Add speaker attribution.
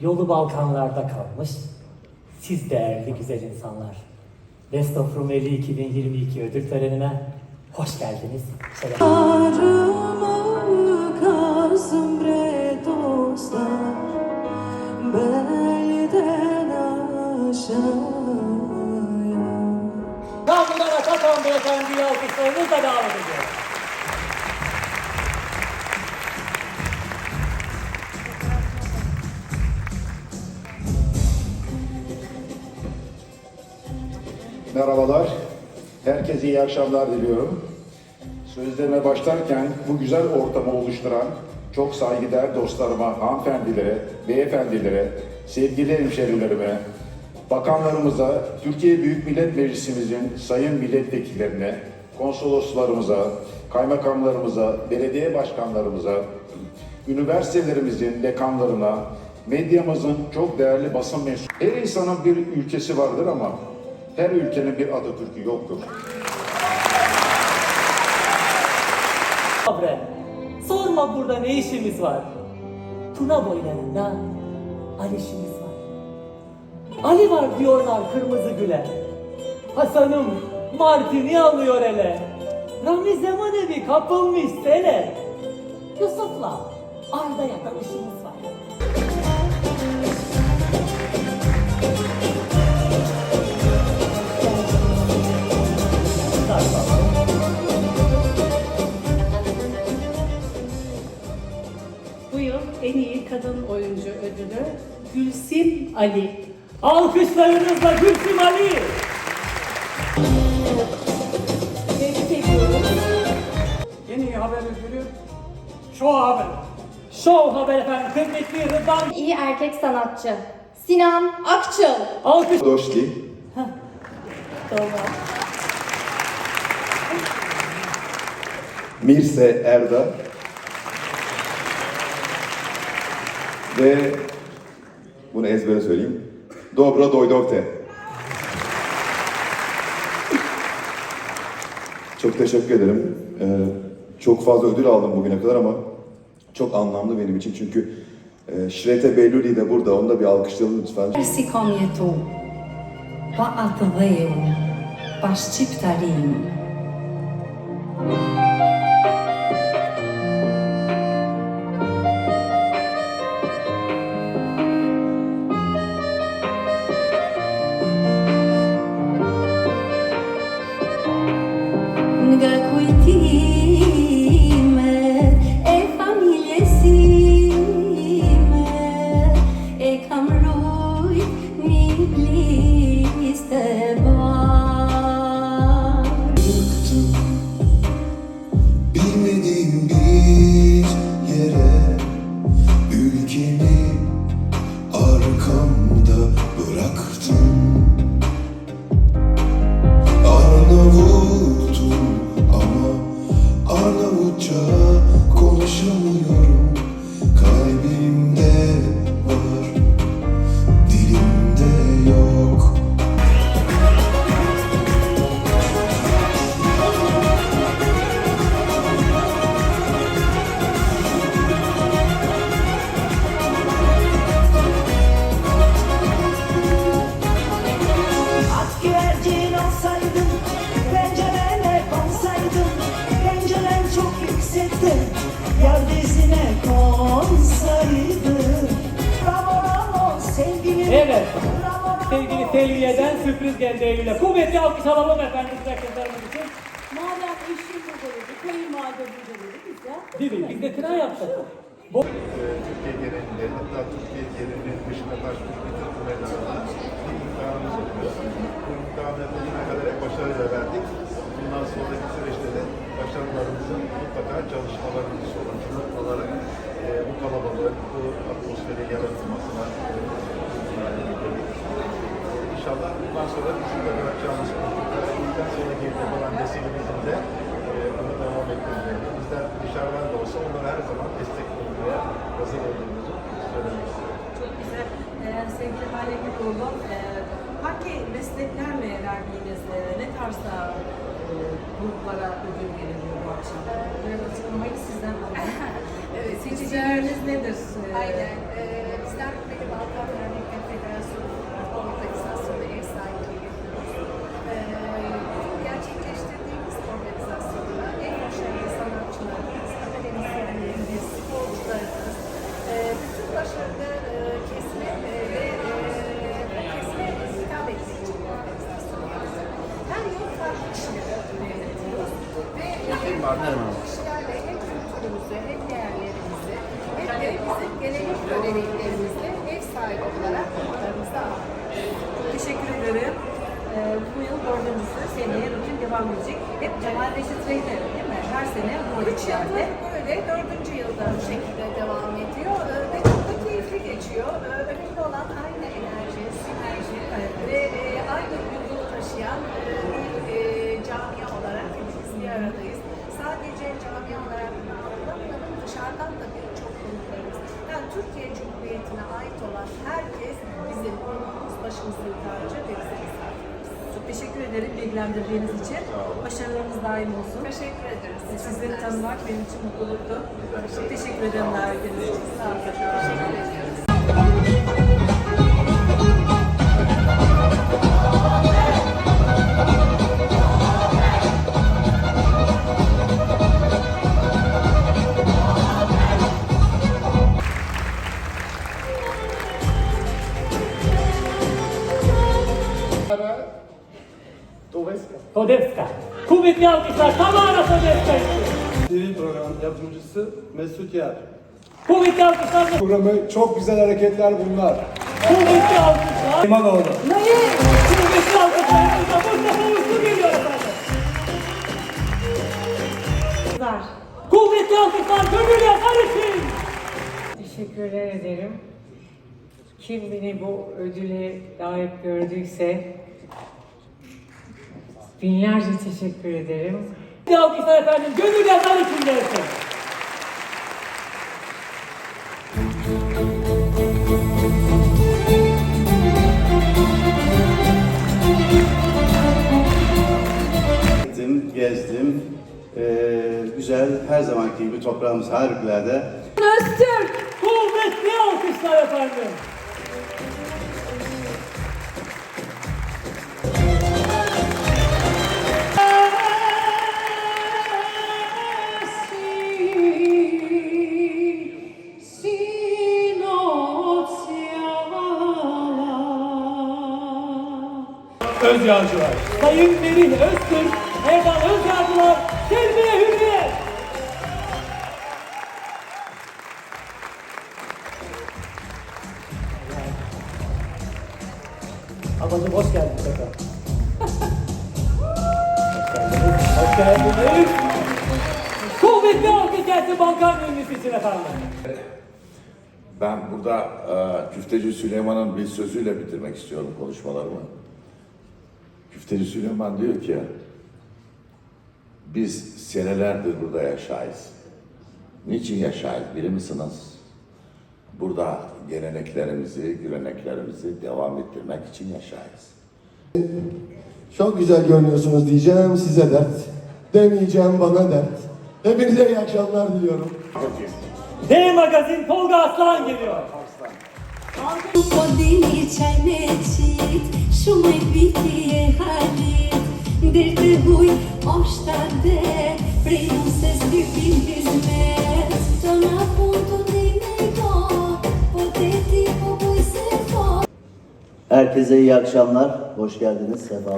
Speaker 1: Yolu Balkanlarda kalmış. Siz değerli güzel insanlar. Best of Rumeli 2022 ödül törenine hoş geldiniz.
Speaker 2: Aşağıya
Speaker 1: Namlular Atakan Beyefendi'yi alkışlarınızla davet ediyorum.
Speaker 3: Merhabalar. Herkese iyi akşamlar diliyorum. Sözlerime başlarken bu güzel ortamı oluşturan çok saygıdeğer dostlarıma, hanımefendilere, beyefendilere, sevgili hemşerilerime, bakanlarımıza, Türkiye Büyük Millet Meclisimizin sayın milletvekillerine, konsoloslarımıza, kaymakamlarımıza, belediye başkanlarımıza, üniversitelerimizin dekanlarına, medyamızın çok değerli basın mensubu. Her insanın bir ülkesi vardır ama her ülkenin bir Atatürk'ü yoktur.
Speaker 1: Abre, sorma burada ne işimiz var. Tuna boylarında Ali işimiz var. Ali var diyorlar kırmızı güle. Hasan'ım Martin'i alıyor ele. Ramiz Emanevi kapılmış sene. Yusuf'la Arda'ya da işimiz var.
Speaker 4: Bu yıl en iyi kadın oyuncu ödülü Gülsim Ali.
Speaker 1: Alkışlarınızla Gülsüm Ali.
Speaker 4: Tebrik ediyorum.
Speaker 5: En iyi haber ödülü Show Haber.
Speaker 1: Show Haber efendim kıymetli Rıdvan.
Speaker 6: İyi erkek sanatçı. Sinan Akçıl.
Speaker 1: Alkış.
Speaker 7: Doşli,
Speaker 1: Doğru.
Speaker 7: Mirse Erda ve bunu ezbere söyleyeyim. Dobro Dojdovte. Çok teşekkür ederim. Ee, çok fazla ödül aldım bugüne kadar ama çok anlamlı benim için çünkü e, Şrete Belluli de burada. Onu da bir alkışlayalım lütfen.
Speaker 8: Persikon je tu, pa atveu, pa ščiptarim.
Speaker 9: Arnavutça konuşamıyorum
Speaker 1: Selviye'den sürpriz geldi Eylül'e. Kuvvetli alkış alalım efendim güzel kızlarımız için.
Speaker 4: Madem eşim burada dedi, kayınvalide burada dedi, biz de.
Speaker 1: Değil mi? Biz de tren yaptık. Bu
Speaker 3: Türkiye genelinde hatta Türkiye genelinin dışına taşmış bütün turnelerinde bir imkanımız oluyor. Bu imkanı bugüne kadar hep başarıyla verdik. Bundan sonraki süreçte de başarılarımızın mutlaka çalışmalarımız sonucu olarak e, bu kalabalığın, bu atmosferi yaratılmasına e, Sonra bizim de bırakacağımız politikler, bizden sonraki yapılan nesilimizin de e, bunu devam ettirmelerini, bizler dışarıdan da olsa onlara her zaman destek olmaya hazır olduğumuzu söylemek istiyorum.
Speaker 10: Çok güzel. Ee, sevgili Hale Güloğlu, e, hangi mesleklerle verdiğiniz e, ne tarzda e, gruplara ödül veriliyor bu akşam? Biraz açıklamayı sizden alalım.
Speaker 11: Evet,
Speaker 10: Seçicileriniz nedir?
Speaker 11: Aynen. Ee, bizler Rumeli Balkan
Speaker 10: başarılı e, kesime e, ve e, bu kesime hitap etmek için bu organizasyonu yaptık. Her yıl farklı kişileri ödüle yönetiyoruz. Ve hem kişilerle hem kültürümüzü hem değerlerimizi hem de bizim gelenek göreneklerimizle ev sahibi olarak. Çok teşekkür ederim. Ee, bu yıl dördüncüsü, seneye rutin devam edecek. Hep Cemal Reşit Rey'de değil mi? Her sene bu
Speaker 2: Üç yıldır böyle, dördüncü yılda bu şekilde devam ediyor Ee, ve çok da keyifli geçiyor. Ee, Önemli olan aynı enerji, sinerji ve e, aynı duyguyu taşıyan e, bir e, camia olarak hepimiz bir aradayız. Camia olarak anlamayalım, dışarıdan da birçok konuklarımız. Yani Türkiye Cumhuriyeti'ne ait olan herkes bizim onurumuz, başımızın tacı ve bize misafirimiz.
Speaker 10: Çok teşekkür ederim bilgilendirdiğiniz için. Başarılarınız daim olsun.
Speaker 2: Teşekkür ederiz.
Speaker 10: Sizleri tanımak benim için mutluluktu. Çok teşekkür ederim davetiniz için. Sağ olun.
Speaker 2: Teşekkür ediyoruz.
Speaker 1: Todevska. Kuvvetli alkışlar Tamara Todevska için.
Speaker 5: TV program yapımcısı Mesut Yer.
Speaker 1: Kuvvetli alkışlar
Speaker 5: Programı çok güzel hareketler bunlar.
Speaker 1: Kuvvetli alkışlar.
Speaker 5: İmanoğlu.
Speaker 1: Kuvvetli alkışlar. Mustafa Uslu geliyor efendim. Kuvvetli alkışlar Gönül Yazar için.
Speaker 11: Teşekkürler ederim. Kim beni bu ödüle layık gördüyse binlerce teşekkür ederim.
Speaker 1: Kuvvetli alkışlar efendim Gönül Yazar için gelsin.
Speaker 12: Gittim, gezdim. Ee, güzel, her zamanki gibi toprağımız harikulade.
Speaker 1: Öztürk. Kuvvetli alkışlar efendim. Özyağcılar. Sayın Merih Öztürk, Erdal Özyağcılar, Selviye Hürriyet. Ablacığım hoş geldin tekrar. hoş geldiniz. Hoş geldiniz. Kuvvetli alkış gelsin banka mühendisi için efendim.
Speaker 13: Ben burada e, Küfteci Süleyman'ın bir sözüyle bitirmek istiyorum konuşmalarımı. Küfteci Süleyman diyor ki, biz senelerdir burada yaşayız. Niçin yaşayız bilir misiniz? Burada geleneklerimizi, göreneklerimizi devam ettirmek için yaşayız.
Speaker 9: Çok güzel görünüyorsunuz diyeceğim size dert. Demeyeceğim bana dert. Hepinize iyi akşamlar diliyorum.
Speaker 1: D Magazin Tolga Aslan geliyor.
Speaker 8: Podini Del të huj oshtade Prej unë se s'dypin hizmet Të na pun të dine ko Po te ti po buj se
Speaker 12: Herkese iyi akşamlar, hoş geldiniz, sefa